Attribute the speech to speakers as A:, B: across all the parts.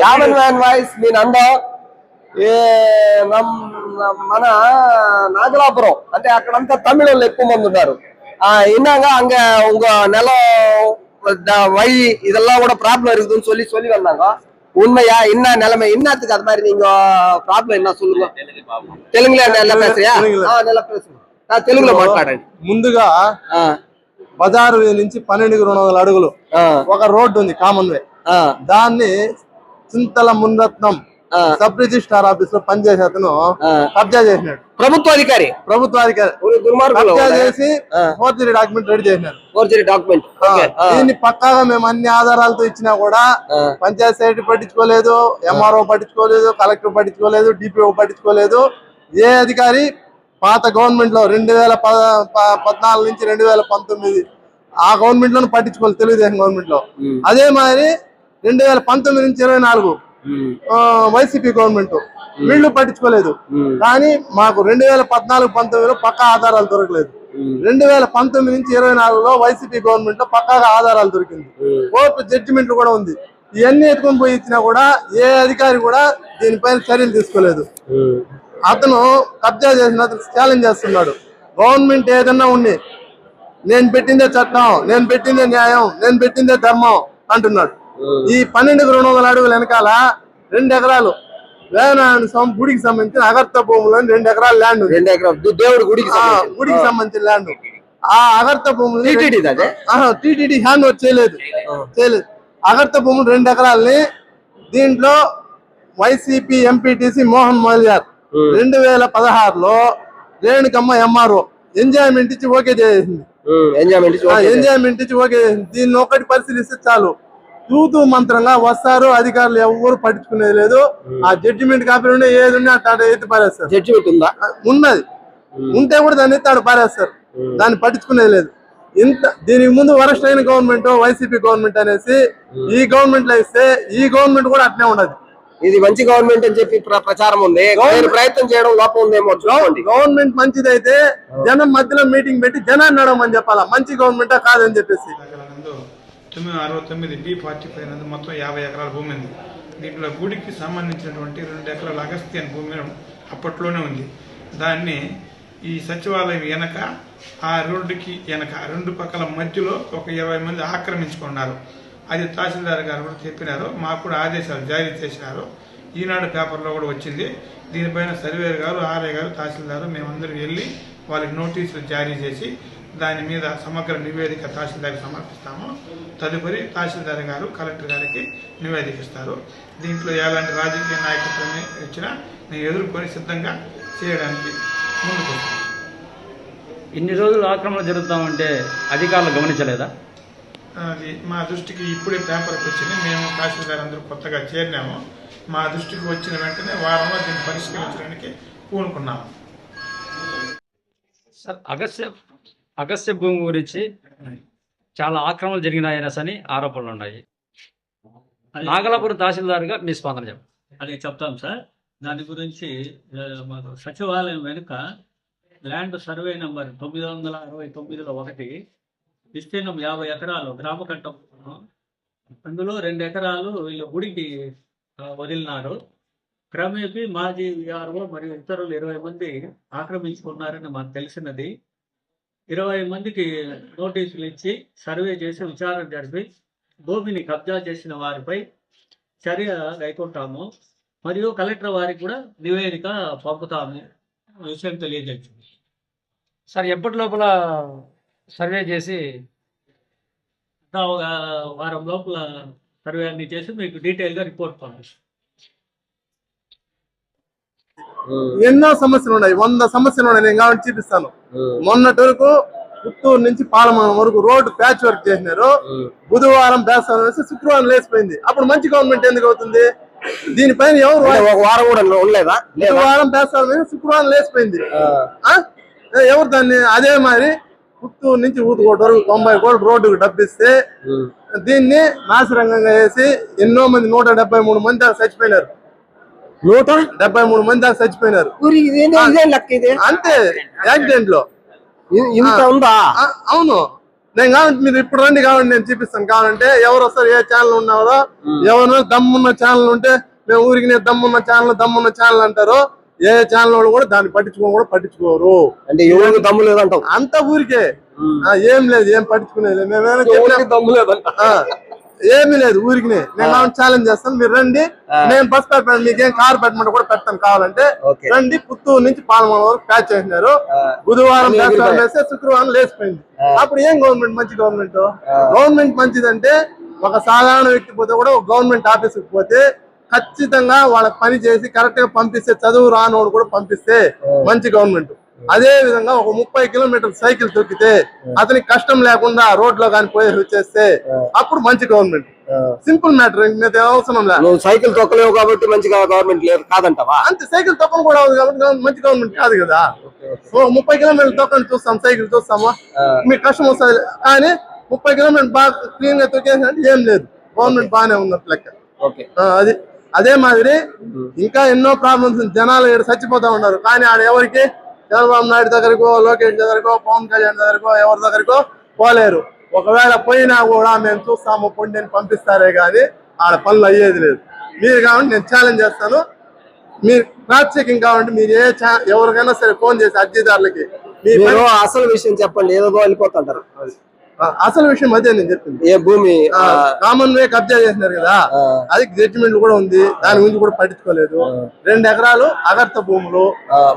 A: Common man voice ನೀನ್ ಅಂದ ఏ నమ్ మన నాగలాపురం అంటే అక్కడంతా తమిళ ఎక్కువ మంది ఉన్నారు இன்னாங்க அங்க உங்க நிலம் வழி இதெல்லாம் கூட ப்ராப்ளம் இருக்குதுன்னு சொல்லி சொல்லி வந்தாங்க உண்மையா என்ன நிலைமை என்னத்துக்கு அது மாதிரி நீங்க ப்ராப்ளம் என்ன சொல்லுங்க தெலுங்குல நல்லா
B: பேசுறியா
A: நல்லா பேசுங்க తెలుగులో మాట్లాడండి
B: ముందుగా బజారు నుంచి పన్నెండు రెండు వందల అడుగులు ఒక రోడ్డు ఉంది కామన్ వే దాన్ని చింతల మున్రత్నం సబ్ రిజిస్ట్రార్ ఆఫీస్లో పనిచేసే అతను. కబ్జా చేసినాడు.
A: ప్రభుత్వ అధికారి
B: ప్రభుత్వ అధికారి కబ్జా చేసి. ఫోర్జరీ డాక్యుమెంట్ రెడీ చేసినారు.
A: Forgery document.
B: దీన్ని పక్కాగా మేము అన్ని ఆధారాలతో ఇచ్చినా కూడా పంచాయత్ సెక్రటరీ పట్టించుకోలేదు ఎంఆర్ఓ పట్టించుకోలేదు కలెక్టర్ పట్టించుకోలేదు డిపిఓ పట్టించుకోలేదు. ఏ అధికారి పాత గవర్నమెంట్లో రెండు వేల పద్నాలుగు నుంచి రెండు వేల పంతొమ్మిది ఆ గవర్నమెంట్లోనే పట్టించుకోలేదు తెలుగుదేశం
A: గవర్నమెంట్లో
B: అదే మాదిరి రెండు వేల పంతొమ్మిది నుంచి ఇరవై నాలుగు. YCP government. వీళ్ళు పట్టించుకోలేదు. కానీ మాకు రెండు వేల పద్నాలుగు పంతొమ్మిదిలో పక్కా ఆధారాలు దొరకలేదు. రెండు వేల పంతొమ్మిది నుంచి ఇరవై నాలుగులో వైసీపీ గవర్నమెంట్లో పక్కాగా ఆధారాలు దొరికింది. కోర్టు జడ్జిమెంట్ కూడా ఉంది. ఇవన్నీ ఎత్తుకొని పోయి ఇచ్చినా కూడా ఏ అధికారి కూడా దీనిపైన చర్యలు తీసుకోలేదు. అతను కబ్జా చేసిన అతను ఛాలెంజ్ చేస్తున్నాడు. గవర్నమెంట్ ఏదన్నా ఉంది నేను పెట్టిందే చట్టం నేను పెట్టిందే న్యాయం నేను పెట్టిందే ధర్మం అంటున్నాడు. ఈ పన్నెండుకు రెండు వందల అడుగుల వెనకాల రెండు ఎకరాలు వేదనారాయణ స్వామి గుడికి సంబంధించిన అగర్త భూములో రెండు ఎకరాల ల్యాండ్
A: రెండు ఎకరాలు. దేవుడి గుడికి.
B: గుడికి సంబంధించిన ల్యాండ్ ఆ అగర్త భూములు
A: టీటీడీ
B: హ్యాండ్ ఓవర్ చేయలేదు. చేయలేదు. అగర్త భూములు రెండు ఎకరాలని దీంట్లో వైసీపీ ఎంపీటీసీ మోహన్ మాల్యార్. రెండు వేల పదహారులో రేణుకమ్మ ఎంఆర్ఓ ఎంజాయ్మెంట్ ఇచ్చి ఓకే చేసింది.
A: ఎంజాయ్మెంట్
B: ఇచ్చి ఓకే చేసింది. దీన్ని ఒకటి పరిశీలిస్తే చాలు. తూతూ మంత్రంగా వస్తారు అధికారులు ఎవరు పట్టించుకునేది లేదు. ఆ జడ్జిమెంట్ కాపీ ఉండే ఏది ఉన్నా అట్లా ఎత్తి పారేస్తారు.
A: జడ్జిమెంట్ ఉందా?
B: ఉన్నది. ఉంటే కూడా దాన్ని ఎత్తి ఆడ పారేస్తారు. దాన్ని పట్టించుకునేది లేదు. ఇంత దీనికి ముందు వరస్ట్ అయిన గవర్నమెంట్ వైసీపీ గవర్నమెంట్ అనేసి ఈ గవర్నమెంట్లో ఇస్తే ఈ గవర్నమెంట్ కూడా అట్నే ఉండదు.
A: ఇది మంచి గవర్నమెంట్ అని చెప్పి ప్ర- ప్రచారం ఉంది. ప్రయత్నం చేయడం లోపం ఉందేమో
B: గవర్నమెంట్ మంచిదైతే జనం మధ్యలో మీటింగ్ పెట్టి జనాన్ని నడవమని చెప్పాలా? మంచి గవర్నమెంటా కాదని చెప్పేసి.
C: తొమ్మిది అరవై తొమ్మిది బి ఫార్టీ ఫైవ్ నందు మొత్తం యాభై ఎకరాల భూమి ఉంది. దీంట్లో గుడికి సంబంధించినటువంటి రెండు ఎకరాల అగస్త్యన్ భూమి అప్పట్లోనే ఉంది. దాన్ని ఈ సచివాలయం వెనక ఆ రోడ్డుకి వెనక రెండు పక్కల మధ్యలో ఒక ఇరవై మంది ఆక్రమించుకున్నారు. అది తహసీల్దార్ గారు కూడా చెప్పినారు. మాకు కూడా ఆదేశాలు జారీ చేసినారు ఈనాడు పేపర్లో కూడా వచ్చింది. దీనిపైన సర్వేర్ గారు ఆర్ఏ గారు తహసీల్దారు మేమందరం వెళ్ళి వాళ్ళకి నోటీసులు జారీ చేసి దాని మీద సమగ్ర నివేదిక తహసీల్దార్కి సమర్పిస్తాము. తదుపరి తహసీల్దార్ గారు కలెక్టర్ గారికి నివేదిక ఇస్తారు. దీంట్లో ఎలాంటి రాజకీయ నాయకత్వం ఇచ్చినా నేను ఎదుర్కొని సిద్ధంగా చేయడానికి ముందుకు
D: ఇన్ని రోజులు ఆక్రమణ జరుగుతామంటే అధికారులు గమనించలేదా?
C: అది మా దృష్టికి ఇప్పుడే పేపర్కి వచ్చింది. మేము తహసీల్దార్ అందరూ కొత్తగా చేరినాము. మా దృష్టికి వచ్చిన వెంటనే వారంలో దీన్ని పరిష్కరించడానికి పూనుకున్నాము.
D: సార్ అగస్త్య అగస్త్య భూమి గురించి చాలా ఆక్రమణలు జరిగినాయనస్ అని ఆరోపణలు ఉన్నాయి. నాగలాపురం తహసీల్దార్గా మీ స్పందన చెప్పండి.
E: అది చెప్తాం సార్. దాని గురించి మాకు సచివాలయం వెనుక ల్యాండ్ సర్వే నెంబర్ తొమ్మిది వందల అరవై తొమ్మిదిలో ఒకటి విస్తీర్ణం యాభై ఎకరాలు గ్రామ కట్టం. అందులో రెండు ఎకరాలు వీళ్ళు గుడికి వదిలినారు. క్రమేపీ మాజీ విఆర్ఓ మరియు ఇతరులు ఇరవై మంది ఆక్రమించుకున్నారని మాకు తెలిసినది. ఇరవై మందికి నోటీసులు ఇచ్చి సర్వే చేసి విచారణ జరిపి భూమిని కబ్జా చేసిన వారిపై చర్య కైకొంటాము మరియు కలెక్టర్ వారికి కూడా నివేదిక పంపుతాము విషయం తెలియజేస్తుంది.
D: సార్ ఎప్పటి లోపల సర్వే చేసి
E: ఒక వారం లోపల సర్వే అన్ని చేసి మీకు డీటెయిల్గా రిపోర్ట్ పంపిస్తాం.
B: ఎన్నో సమస్యలు ఉన్నాయి. వంద సమస్యలు ఉన్నాయి. నేను కాబట్టి చూపిస్తాను. మొన్నటి వరకు పుత్తూరు నుంచి పాలమూరు వరకు రోడ్డు ప్యాచ్ వర్క్ చేసినారు. బుధవారం బేస్తారం వేసి శుక్రవారం లేచిపోయింది. అప్పుడు మంచి గవర్నమెంట్ ఎందుకు అవుతుంది? దీనిపైన ఎవరు
A: వారం కూడా ఉండలేదా?
B: బుధవారం బేస్తారం వేసి శుక్రవారం లేచిపోయింది? ఎవరు దాన్ని అదే మరి పుత్తూరు నుంచి ఊతుకోట వరకు తొంభై కోట్లు రోడ్డుకు డబ్బిస్తే. దీన్ని నాసిరంగంగా వేసి ఎన్నో మంది నూట డెబ్బై మూడు మంది చచ్చిపోయినారు.
A: నూట
B: డెబ్బై మూడు మంది దాకా చచ్చిపోయినారు. అంతే
A: యాక్సిడెంట్లో ఇంత ఉందా?
B: అవును. నేను కావాలంటే మీరు ఇప్పుడు రండి కావాలంటే నేను చూపిస్తాను. కావాలంటే ఎవరు వస్తారు ఏ ఛానల్ ఉన్నారో ఎవరు దమ్మున్న ఛానల్ ఉంటే మేము ఊరికి నేను దమ్మున్న ఛానల్ దమ్మున్న ఛానల్ అంటారు. ఏ ఛానల్ వాళ్ళు కూడా దాన్ని పట్టించుకోని కూడా పట్టించుకోరు.
A: అంటే ఎవరికి దమ్ము లేదంటావు?
B: అంత ఊరికే. ఏం లేదు ఏం పట్టించుకునేది. మేమేమైనా
A: దమ్ము లేదంట.
B: ఏమీ లేదు ఊరికి నేను ఛాలెంజ్ చేస్తాను మీరు రండి. నేను బస్ పెట్టాను మీకేం కార్ పెట్టమంటే కూడా పెడతాను కావాలంటే. రండి పుత్తూరు నుంచి పాలమూల వరకు ప్యాచ్ చేసినారు. బుధవారం. వేస్తే శుక్రవారం లేచిపోయింది. అప్పుడు ఏం గవర్నమెంట్ మంచి గవర్నమెంట్ గవర్నమెంట్ మంచిదంటే ఒక సాధారణ వ్యక్తి పోతే కూడా ఒక గవర్నమెంట్ ఆఫీస్కి పోతే ఖచ్చితంగా వాళ్ళ పని చేసి కరెక్ట్గా పంపిస్తే చదువు రానోడు కూడా పంపిస్తే మంచి గవర్నమెంట్ అదే విధంగా ఒక ముప్పై కిలోమీటర్ సైకిల్ తొక్కితే అతనికి కష్టం లేకుండా రోడ్లో కానీ పోయి వచ్చేస్తే అప్పుడు మంచి గవర్నమెంట్ సింపుల్ మ్యాటర్ అవసరం లేదు
A: సైకిల్ తొక్కలేవు కాబట్టి మంచిగా గవర్నమెంట్ లేదు కాదంటావా?
B: అంతే సైకిల్ తొక్కను కూడా అవుతుంది కాబట్టి మంచి గవర్నమెంట్ కాదు కదా. ముప్పై కిలోమీటర్లు తొక్కని చూస్తాం సైకిల్ చూస్తామా? మీకు కష్టం వస్తుంది. కానీ ముప్పై కిలోమీటర్ బాగా క్లీన్గా తొక్కేసినట్టు ఏం లేదు. గవర్నమెంట్ బాగానే ఉన్నట్టు లెక్క. అది అదే మాదిరి ఇంకా ఎన్నో ప్రాబ్లమ్స్ జనాలు ఇక్కడ చచ్చిపోతా ఉన్నారు. కానీ ఆడ ఎవరికి చంద్రబాబు నాయుడు దగ్గరకో లోకేష్ దగ్గరకో పవన్ కళ్యాణ్ దగ్గరకో ఎవరి దగ్గరకో పోలేరు. ఒకవేళ పోయినా కూడా మేము చూస్తాము పొండిని పంపిస్తారే కానీ ఆడ పనులు అయ్యేది లేదు. మీరు కాబట్టి నేను ఛాలెంజ్ చేస్తాను. మీరు క్రాస్ చెకింగ్ కావాలంటే మీరు ఏ ఎవరికైనా సరే ఫోన్ చేసి అర్జీదారులకి.
A: మీరు అసలు విషయం చెప్పండి ఏదో వెళ్ళిపోతుంటారు.
B: అసలు విషయం అదే నేను చెప్పింది.
A: ఏ భూమి? ఆ,
B: కామన్ వే కబ్జా చేసినారు కదా అది జడ్జిమెంట్ కూడా ఉంది దాని గురించి కూడా పట్టించుకోలేదు. రెండు ఎకరాలు అగర్త భూములు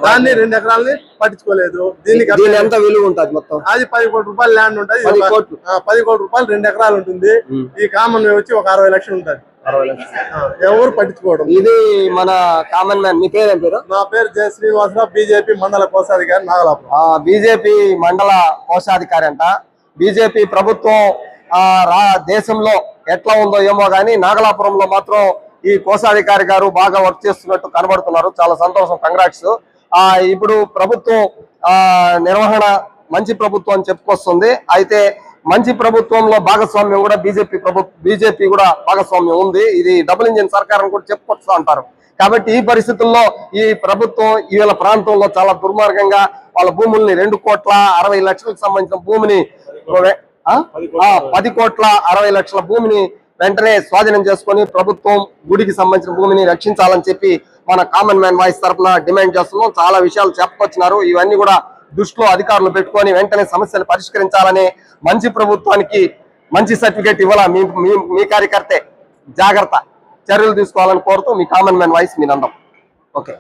B: దాన్ని రెండు ఎకరాలని పట్టించుకోలేదు. దీనికి
A: దీని ఎంత విలువ ఉంటుంది మొత్తం?
B: అది పది కోట్ల రూపాయలు ల్యాండ్ ఉంటుంది
A: పది కోట్లు.
B: రూపాయలు రెండు ఎకరాలు ఉంటుంది. ఈ కామన్ వే వచ్చి ఒక అరవై లక్షలు ఉంటుంది. ఎవరు పట్టించుకోవడం?
A: ఇది మన కామన్ మ్యాన్ మీ పేరేం పేరు?
B: నా పేరు జయ శ్రీనివాసరావు బీజేపీ మండల కోశాధికారి నాగలాపురం.
A: ఆ బీజేపీ మండల కోశాధికారి అంట. బీజేపీ ప్రభుత్వం రా దేశంలో ఎట్లా ఉందో ఏమో కానీ నాగలాపురంలో మాత్రం ఈ కోశాధికారి గారు బాగా వర్క్ చేస్తున్నట్టు కనబడుతున్నారు. చాలా సంతోషం. కంగ్రాట్స్. ఆ ఇప్పుడు ప్రభుత్వం నిర్వహణ మంచి ప్రభుత్వం అని చెప్పుకొస్తుంది. అయితే మంచి ప్రభుత్వంలో భాగస్వామ్యం కూడా బీజేపీ ప్రభుత్వం బీజేపీ కూడా భాగస్వామ్యం ఉంది. ఇది డబుల్ ఇంజిన్ సర్కారం కూడా చెప్పుకొస్తూ అంటారు. కాబట్టి ఈ పరిస్థితుల్లో ఈ ప్రభుత్వం ఈ ప్రాంతంలో చాలా దుర్మార్గంగా వాళ్ళ భూముల్ని రెండు కోట్ల అరవై లక్షలకు సంబంధించిన భూమిని పది కోట్ల అరవై లక్షల భూమిని వెంటనే స్వాధీనం చేసుకొని ప్రభుత్వం గుడికి సంబంధించిన భూమిని రక్షించాలని చెప్పి మన కామన్ మ్యాన్ వాయిస్ తరఫున డిమాండ్ చేస్తున్నాం. చాలా విషయాలు చెప్పుకొచ్చినారు ఇవన్నీ కూడా దృష్టిలో అధికారులు పెట్టుకొని వెంటనే సమస్యలు పరిష్కరించాలని మంచి ప్రభుత్వానికి మంచి సర్టిఫికేట్ ఇవ్వాలా మీ మీ- మీ కార్యకర్తే. జాగ్రత్త. చర్యలు తీసుకోవాలని కోరుతూ మీ కామన్ మ్యాన్ వాయిస్ మీ నందం. ఓకే.